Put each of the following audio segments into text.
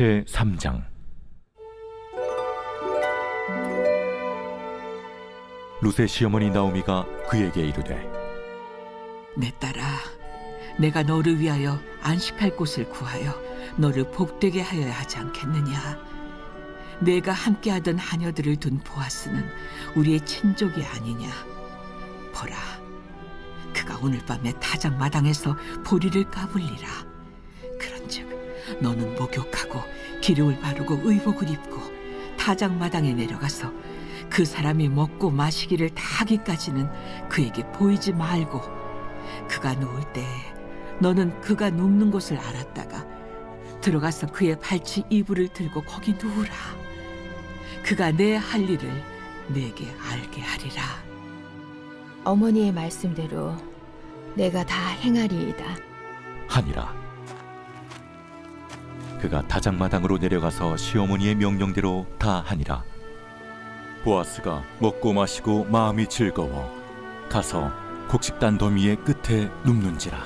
제 3장 룻의 시어머니 나오미가 그에게 이르되 내 딸아, 내가 너를 위하여 안식할 곳을 구하여 너를 복되게 하여야 하지 않겠느냐? 내가 함께하던 하녀들을 둔 보아스는 우리의 친족이 아니냐? 보라, 그가 오늘 밤에 타작 마당에서 보리를 까불리라. 너는 목욕하고 기름을 바르고 의복을 입고 타작 마당에 내려가서 그 사람이 먹고 마시기를 다 하기까지는 그에게 보이지 말고 그가 누울 때 너는 그가 눕는 곳을 알았다가 들어가서 그의 발치 이불을 들고 거기 누우라. 그가 내 할 일을 내게 알게 하리라. 어머니의 말씀대로 내가 다 행하리이다. 하니라 그가 다장마당으로 내려가서 시어머니의 명령대로 다 하니라. 보아스가 먹고 마시고 마음이 즐거워 가서 곡식단 더미의 끝에 눕는지라.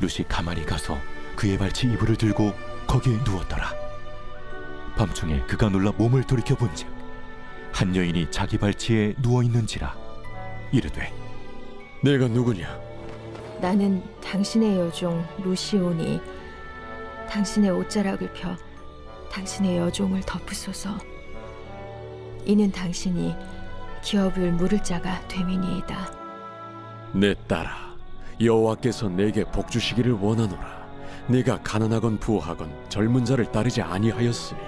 룻이 가만히 가서 그의 발치 이불을 들고 거기에 누웠더라. 밤중에 그가 놀라 몸을 돌이켜 본즉 한 여인이 자기 발치에 누워 있는지라 이르되 내가 누구냐? 나는 당신의 여종 루시오니 당신의 옷자락을 펴 당신의 여종을 덮으소서. 이는 당신이 기업을 물을 자가 됨이니이다. 내 딸아, 여호와께서 내게 복 주시기를 원하노라. 내가 가난하건 부하건 젊은 자를 따르지 아니하였으니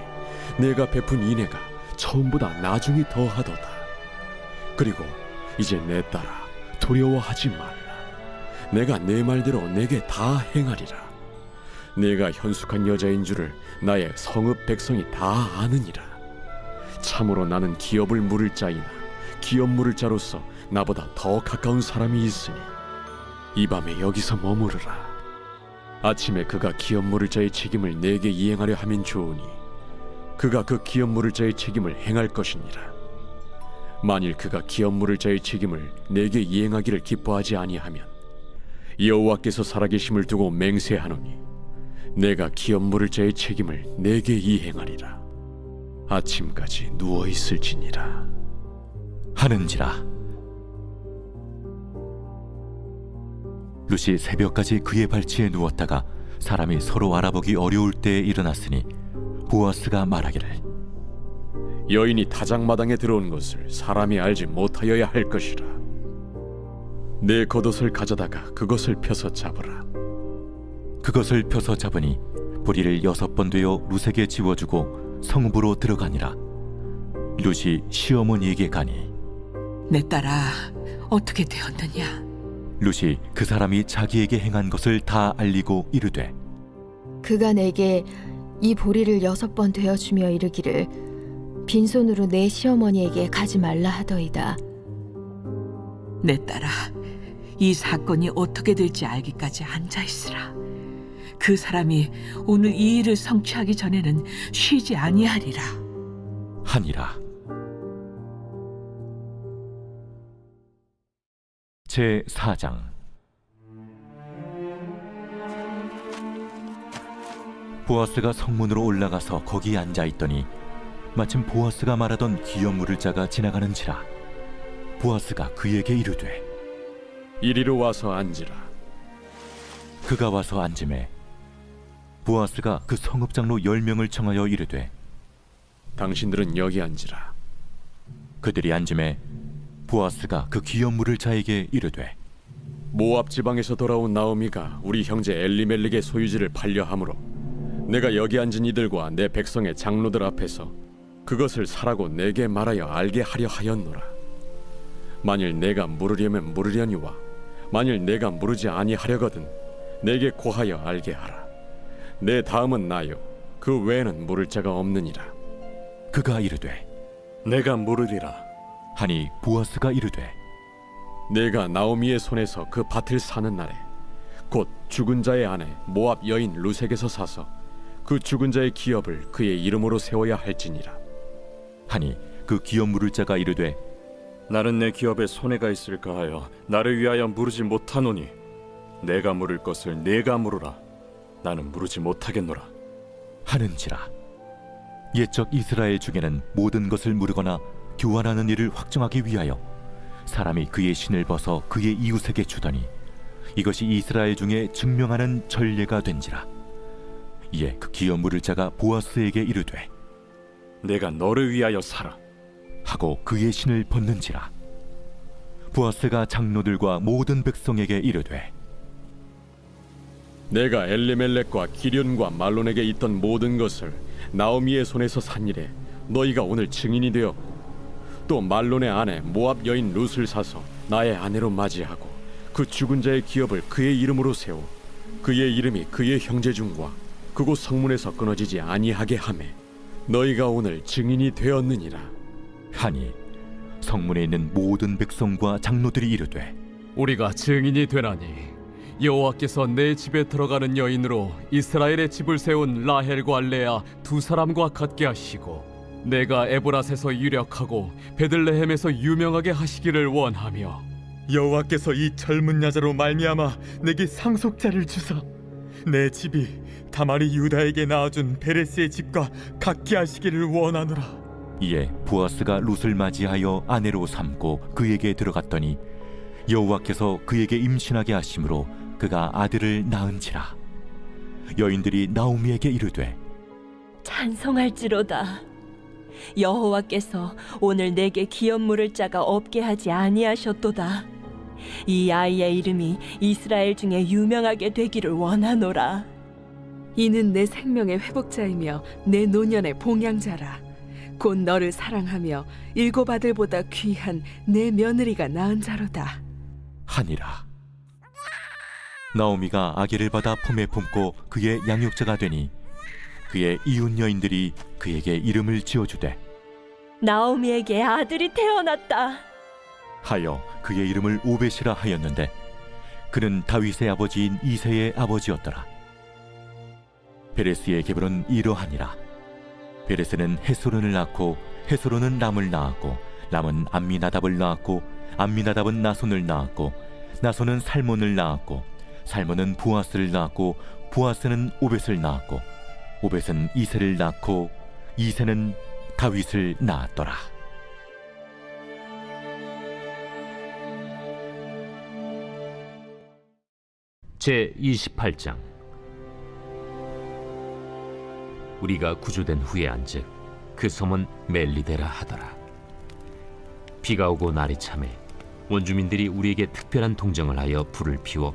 내가 베푼 인애가 처음보다 나중이 더하도다. 그리고 이제 내 딸아, 두려워하지 말라. 내가 내 말대로 내게 다 행하리라. 내가 현숙한 여자인 줄을 나의 성읍 백성이 다 아느니라. 참으로 나는 기업을 물을 자이나 기업 물을 자로서 나보다 더 가까운 사람이 있으니 이 밤에 여기서 머무르라. 아침에 그가 기업 물을 자의 책임을 내게 이행하려 하면 좋으니 그가 그 기업 물을 자의 책임을 행할 것이니라. 만일 그가 기업 물을 자의 책임을 내게 이행하기를 기뻐하지 아니하면 여호와께서 살아계심을 두고 맹세하노니 내가 기업 물을 자의 책임을 내게 이행하리라. 아침까지 누워 있을지니라. 하는지라 룻이 새벽까지 그의 발치에 누웠다가 사람이 서로 알아보기 어려울 때에 일어났으니 보아스가 말하기를 여인이 타작마당에 들어온 것을 사람이 알지 못하여야 할 것이라. 내 겉옷을 가져다가 그것을 펴서 잡으라. 그것을 펴서 잡으니 보리를 여섯 번 되어 룻에게 지워주고 성읍으로 들어가니라 룻이 시어머니에게 가니 내 딸아, 어떻게 되었느냐? 룻이 그 사람이 자기에게 행한 것을 다 알리고 이르되 그가 내게 이 보리를 여섯 번 되어 주며 이르기를 빈손으로 내 시어머니에게 가지 말라 하더이다. 내 딸아, 이 사건이 어떻게 될지 알기까지 앉아 있으라. 그 사람이 오늘 이 일을 성취하기 전에는 쉬지 아니하리라. 하니라 제 4장 보아스가 성문으로 올라가서 거기 앉아 있더니 마침 보아스가 말하던 기업 물을 자가 지나가는지라 보아스가 그에게 이르되 이리로 와서 앉으라. 그가 와서 앉음에 보아스가 그 성읍 장로 열 명을 청하여 이르되 당신들은 여기 앉으라. 그들이 앉음에 보아스가 그 기업 물을 자에게 이르되 모압 지방에서 돌아온 나오미가 우리 형제 엘리멜릭의 소유지를 팔려 함으로 내가 여기 앉은 이들과 내 백성의 장로들 앞에서 그것을 사라고 내게 말하여 알게 하려 하였노라. 만일 내가 물으려면 물으려니와 만일 내가 물으지 아니하려거든 내게 고하여 알게 하라. 내 다음은 나요. 그 외에는 물을 자가 없느니라. 그가 이르되 내가 물으리라. 하니 보아스가 이르되 내가 나오미의 손에서 그 밭을 사는 날에 곧 죽은 자의 아내 모압 여인 루색에서 사서 그 죽은 자의 기업을 그의 이름으로 세워야 할지니라 하니 그 기업 물을 자가 이르되 나는 내 기업에 손해가 있을까 하여 나를 위하여 물으지 못하노니 내가 물을 것을 내가 물으라. 나는 물으지 못하겠노라. 하는지라 옛적 이스라엘 중에는 모든 것을 물거나 교환하는 일을 확정하기 위하여 사람이 그의 신을 벗어 그의 이웃에게 주더니 이것이 이스라엘 중에 증명하는 전례가 된지라 이에 그 기업 물을 자가 보아스에게 이르되 내가 너를 위하여 살아. 하고 그의 신을 벗는지라 보아스가 장로들과 모든 백성에게 이르되 내가 엘리멜렉과 기련과 말론에게 있던 모든 것을 나오미의 손에서 산 일에 너희가 오늘 증인이 되었고 또 말론의 아내 모압 여인 룻을 사서 나의 아내로 맞이하고 그 죽은 자의 기업을 그의 이름으로 세워 그의 이름이 그의 형제 중과 그곳 성문에서 끊어지지 아니하게 하매 너희가 오늘 증인이 되었느니라. 하니 성문에 있는 모든 백성과 장로들이 이르되 우리가 증인이 되나니 여호와께서 내 집에 들어가는 여인으로 이스라엘의 집을 세운 라헬과 레아 두 사람과 같게 하시고 내가 에브라스에서 유력하고 베들레헴에서 유명하게 하시기를 원하며 여호와께서 이 젊은 여자로 말미암아 내게 상속자를 주사 내 집이 다말이 유다에게 낳아준 베레스의 집과 같게 하시기를 원하노라. 이에 보아스가 룻을 맞이하여 아내로 삼고 그에게 들어갔더니 여호와께서 그에게 임신하게 하심으로 그가 아들을 낳은지라 여인들이 나오미에게 이르되 찬송할지로다. 여호와께서 오늘 내게 기업 물을 자가 없게 하지 아니하셨도다. 이 아이의 이름이 이스라엘 중에 유명하게 되기를 원하노라. 이는 내 생명의 회복자이며 내 노년의 봉양자라. 곧 너를 사랑하며 일곱 아들보다 귀한 내 며느리가 낳은 자로다. 하니라 나오미가 아기를 받아 품에 품고 그의 양육자가 되니 그의 이웃 여인들이 그에게 이름을 지어주되 나오미에게 아들이 태어났다. 하여 그의 이름을 오벳이라 하였는데 그는 다윗의 아버지인 이세의 아버지였더라. 베레스의 계보는 이러하니라. 베레스는 헤스론을 낳고 헤스론은 람을 낳았고 람은 암미나답을 낳았고 암미나답은 나손을 낳았고 나손은 살몬을 낳았고 살몬은 부아스를 낳았고 부아스는 오벳을 낳았고 오벳은 이세를 낳고 이세는 다윗을 낳았더라. 제 28장 우리가 구조된 후에 안즉 그 섬은 멜리데라 하더라 비가 오고 날이 참해 원주민들이 우리에게 특별한 동정을 하여 불을 피워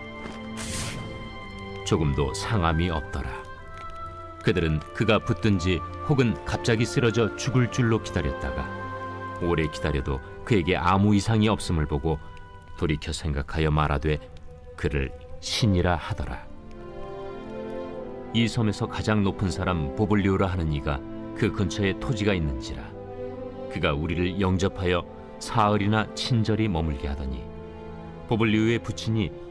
조금도 상함이 없더라. 그들은 그가 붙든지 혹은 갑자기 쓰러져 죽을 줄로 기다렸다가 오래 기다려도 그에게 아무 이상이 없음을 보고 돌이켜 생각하여 말하되 그를 신이라 하더라. 이 섬에서 가장 높은 사람 보블리오라 하는 이가 그 근처에 토지가 있는지라 그가 우리를 영접하여 사흘이나 친절히 머물게 하더니 보블리오의 부친이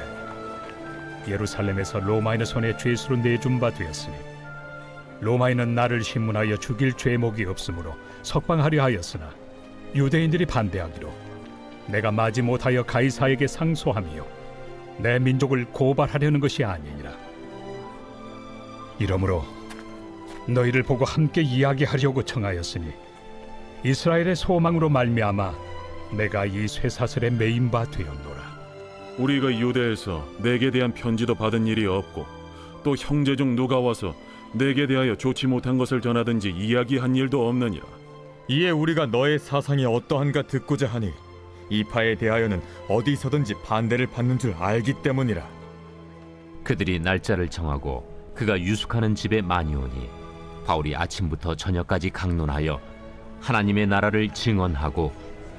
예루살렘에서 로마인의 손에 죄수로 내준 바 되었으니 로마인은 나를 신문하여 죽일 죄목이 없으므로 석방하려 하였으나 유대인들이 반대하기로 내가 마지 못하여 가이사에게 상소하며 내 민족을 고발하려는 것이 아니니라. 이러므로 너희를 보고 함께 이야기하려고 청하였으니 이스라엘의 소망으로 말미암아 내가 이 쇠사슬에 매인 바 되었노라. 우리가 유대에서 내게 대한 편지도 받은 일이 없고 또 형제 중 누가 와서 내게 대하여 좋지 못한 것을 전하든지 이야기한 일도 없느니라. 이에 우리가 너의 사상이 어떠한가 듣고자 하니 이 파에 대하여는 어디서든지 반대를 받는 줄 알기 때문이라. 그들이 날짜를 정하고 그가 유숙하는 집에 많이 오니 바울이 아침부터 저녁까지 강론하여 하나님의 나라를 증언하고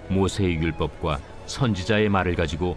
모세의 율법과 선지자의 말을 가지고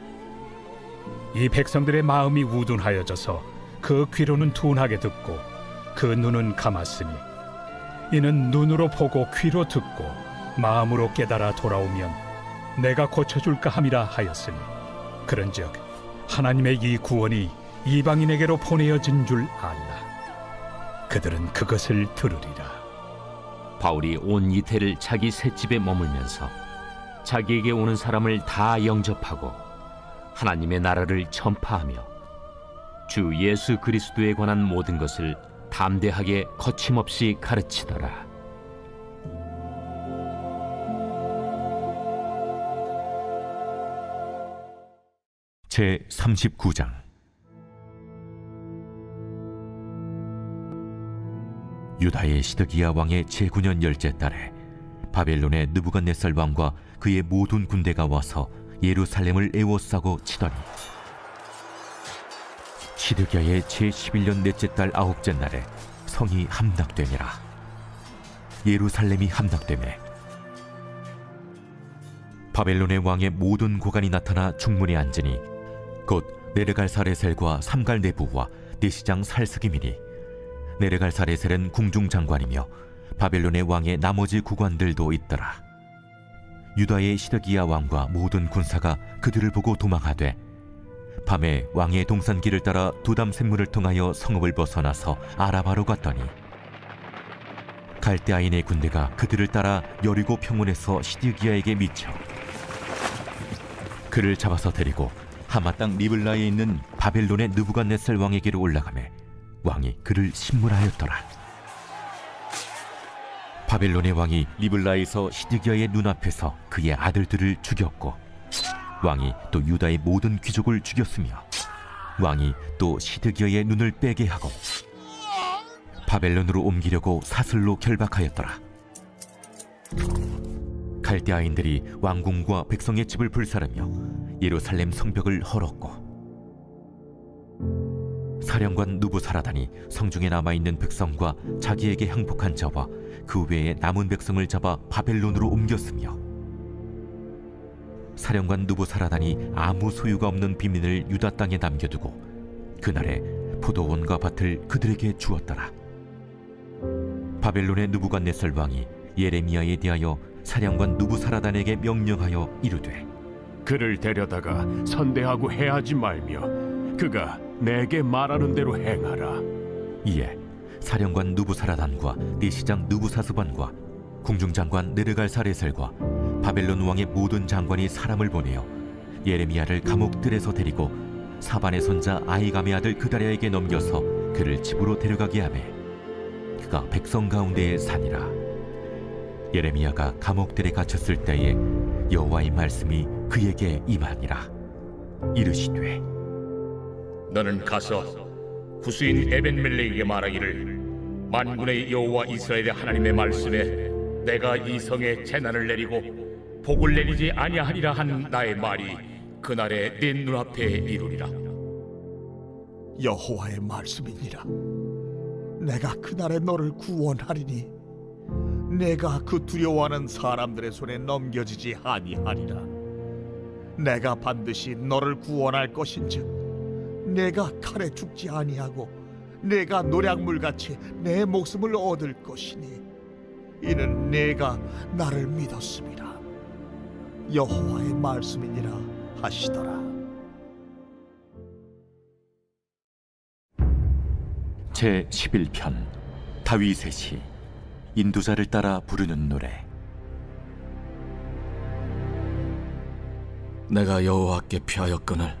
이 백성들의 마음이 우둔하여져서 그 귀로는 둔하게 듣고 그 눈은 감았으니 이는 눈으로 보고 귀로 듣고 마음으로 깨달아 돌아오면 내가 고쳐줄까 함이라 하였으니 그런즉 하나님의 이 구원이 이방인에게로 보내어진 줄 알라. 그들은 그것을 들으리라. 바울이 온 이태를 자기 셋집에 머물면서 자기에게 오는 사람을 다 영접하고 하나님의 나라를 전파하며 주 예수 그리스도에 관한 모든 것을 담대하게 거침없이 가르치더라. 제 39장 유다의 시드기야 왕의 제9년 열째 달에 바벨론의 느부갓네살 왕과 그의 모든 군대가 와서 예루살렘을 에워싸고 치더니 시드기야의 제11년 넷째 달 아홉째 날에 성이 함락되니라 예루살렘이 함락되매 바벨론의 왕의 모든 고관이 나타나 중문에 앉으니 곧 네르갈사레셀과 삼갈네부와 내시장 살스기민이 네르갈사레셀은 궁중장관이며 바벨론의 왕의 나머지 구관들도 있더라. 유다의 시드기야 왕과 모든 군사가 그들을 보고 도망하되 밤에 왕의 동산길을 따라 두담 샘물을 통하여 성읍을 벗어나서 아라바로 갔더니 갈대아인의 군대가 그들을 따라 여리고 평원에서 시드기야에게 미쳐 그를 잡아서 데리고 하마 땅 리블라에 있는 바벨론의 느부갓네살 왕에게로 올라가매 왕이 그를 신문하였더라. 바벨론의 왕이 리블라에서 시드기야의 눈앞에서 그의 아들들을 죽였고 왕이 또 유다의 모든 귀족을 죽였으며 왕이 또 시드기야의 눈을 빼게 하고 바벨론으로 옮기려고 사슬로 결박하였더라. 갈대아인들이 왕궁과 백성의 집을 불사르며 예루살렘 성벽을 헐었고 사령관 누부사라단이 성중에 남아 있는 백성과 자기에게 항복한 자와 그 외에 남은 백성을 잡아 바벨론으로 옮겼으며 사령관 누부사라단이 아무 소유가 없는 비민을 유다 땅에 남겨두고 그날에 포도원과 밭을 그들에게 주었더라. 바벨론의 누부갓네살 왕이 예레미야에 대하여 사령관 누부사라단에게 명령하여 이르되 그를 데려다가 선대하고 해하지 말며 그가 내게 말하는 대로 행하라. 이에 사령관 누부사라단과 내시장 누부사스반과 궁중장관 느르갈사레셀과 바벨론 왕의 모든 장관이 사람을 보내어 예레미야를 감옥들에서 데리고 사반의 손자 아이감의 아들 그다랴에게 넘겨서 그를 집으로 데려가게 하매 그가 백성 가운데에 사니라 예레미야가 감옥들에 갇혔을 때에 여호와의 말씀이 그에게 임하니라 이르시되 너는 가서 구수인 에벤멜렉에게 말하기를 만군의 여호와 이스라엘의 하나님의 말씀에 내가 이 성에 재난을 내리고 복을 내리지 아니하리라 한 나의 말이 그날에 네 눈앞에 이루리라 여호와의 말씀이니라. 내가 그날에 너를 구원하리니 내가 그 두려워하는 사람들의 손에 넘겨지지 아니하리라. 내가 반드시 너를 구원할 것인즉 내가 칼에 죽지 아니하고 내가 노략물 같이 내 목숨을 얻을 것이니 이는 내가 나를 믿었습니다. 여호와의 말씀이니라 하시더라. 제 11편 다윗의 시 인도자를 따라 부르는 노래 내가 여호와께 피하였거늘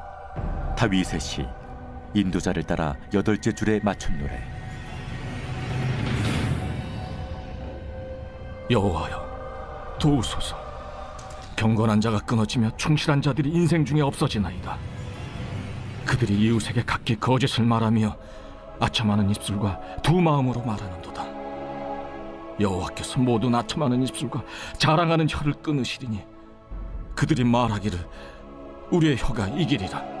다윗의 시 인도자를 따라 여덟째 줄에 맞춘 노래. 여호와여 도우소서. 경건한 자가 끊어지며 충실한 자들이 인생 중에 없어지나이다. 그들이 이웃에게 각기 거짓을 말하며 아첨하는 입술과 두 마음으로 말하는도다. 여호와께서 모든 아첨하는 입술과 자랑하는 혀를 끊으시리니 그들이 말하기를 우리의 혀가 이기리라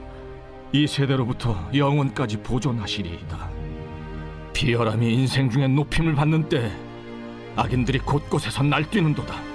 이 세대로부터 영원까지 보존하시리이다. 비열함이 인생 중에 높임을 받는 때 악인들이 곳곳에서 날뛰는도다.